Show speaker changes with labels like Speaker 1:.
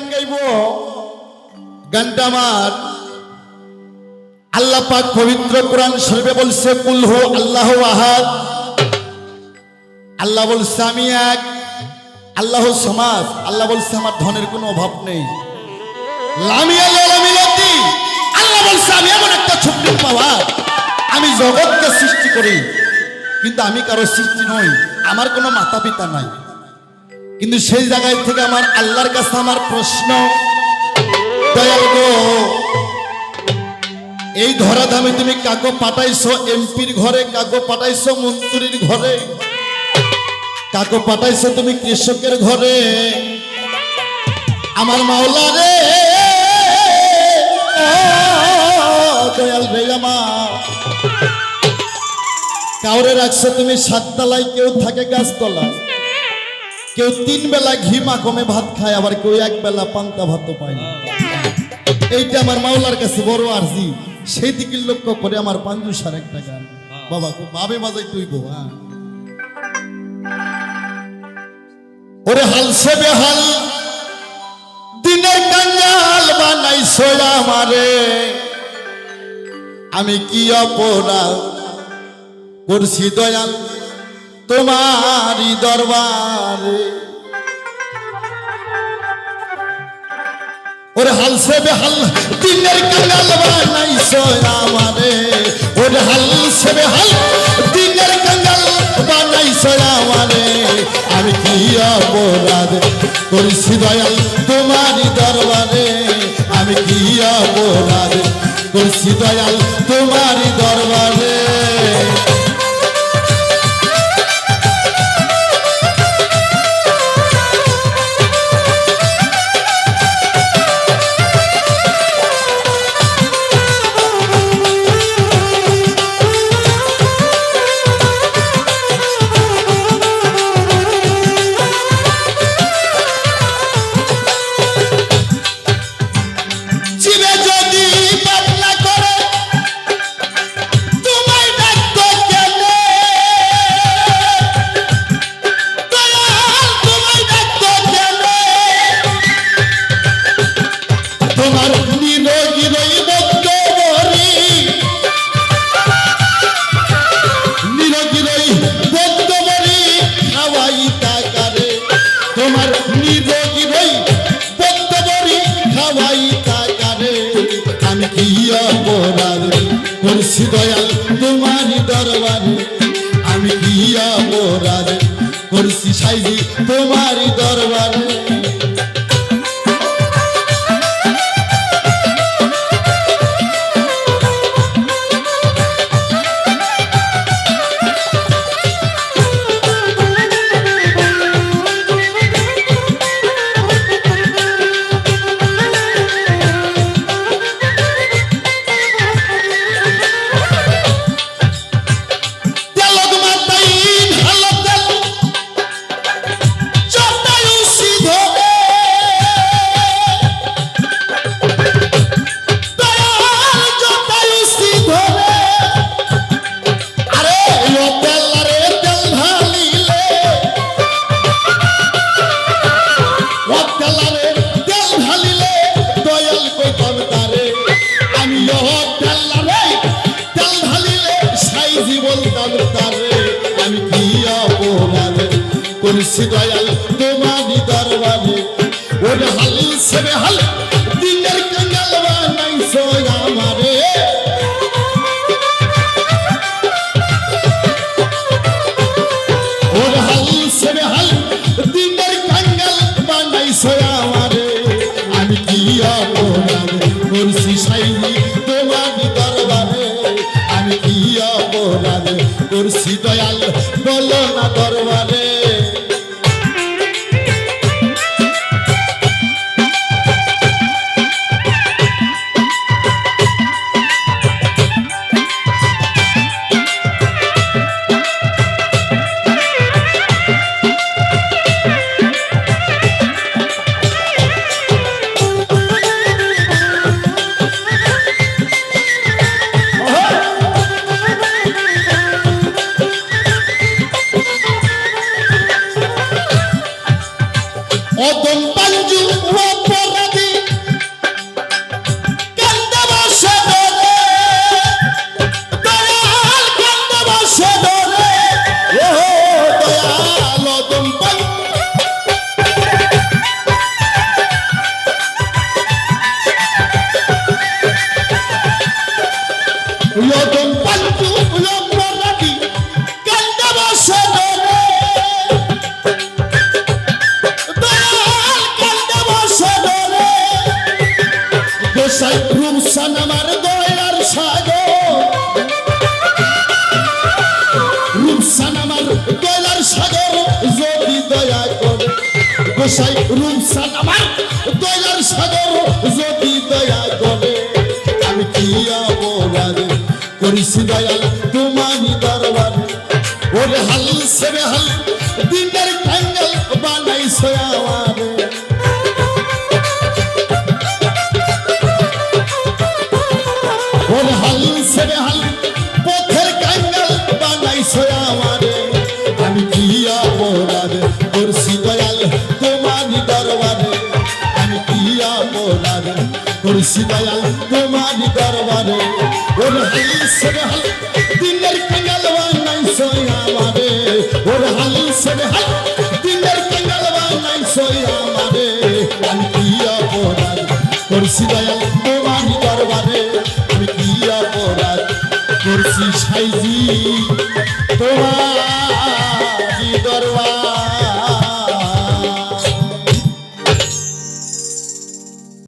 Speaker 1: গান গাইব। গানটা আমার। আল্লাহ পাক পবিত্র কোরআন শরীফে বলছে কুলহু আল্লাহ আহাদ। আল্লাহ বলছে, আমি এক। আল্লাহ সমাজ আল্লাহ বলছে, আমার ধনের কোনো অভাব নেই। আল্লাহ বলছে, আমি এমন একটা ছোট্ট পাওয়ার আমি জগৎকে সৃষ্টি করি, কিন্তু আমি কারও সৃষ্টি নই। আমার কোনো মাতা পিতা নাই। কিন্তু সেই জায়গায় থেকে আমার আল্লাহর কাছে আমার প্রশ্ন, দয়াল গো, এই ধরাধামে তুমি কাকো পাঠাইছো, এমপির ঘরে, কাকো পাঠাইছো মন্ত্রীর ঘরে, কাকো পাঠাইছো তুমি কৃষকের ঘরে, আমার মাওলা রে, দয়াল আমার, কাউরে রাখছো তুমি সাততলায়, কেউ থাকে গাছতলায় কেউ তিন বেলা ঘি মাখমে ভাত খায়, আবার কেউ এক বেলা পান্তা ভাত পায় না। এইটা আমার মাওলার কাছে বড় আরজি। সেই দিকে লক্ষ্য করে আমার পাঞ্জু সার একটা গান। বাবা, খুব ভাবে বাজাই তুই হ্যাঁ। ওরে হালসে বেহাল, দিনের কাঙ্গাল বানাইছো আমারে। আমি কি অপরাধ করছি দয়াল? তোমারই দরবারে। ওরে হালসে বেহাল দিনের কাঙ্গাল বানাইছো আমারে। ওরে হালসে বেহাল দিনের আমি কি অপরাধ করেছি দয়াল তোমারই দরবারে? আমি কি অপরাধ দয়াল তোমারই করছি দয়াল তোমারই দরবারে। আমি কি অপরাধ করছি সাইজি তোমারই দরবারে। করেছি দয়াল তোমারই Uyodum paltu uyodum rabi Kalde basa dere Dayal kalde basa dere Desay prum sana var doyar sado Rum sana var doyar sado Zodi doya kore Desay rum sana var doyar sado Zodi doya করিছি Dayal তোমারই দরবারে। ওরে হাল সেবে হাল, দিনের কাঙ্গাল বানাইছো আমারে। ওরে হাল সেবে হাল, পথের কাঙ্গাল বানাইছো আমারে। আমি কি অপরাধ করছি দয়াল তোমারই দরবারে? আমি কি অপরাধ করছি দয়াল তোমারই দরবারে? ওরে করছি দয়াল তোমারই দরবারে? আমি কি অপরাধ করছি সাইজি?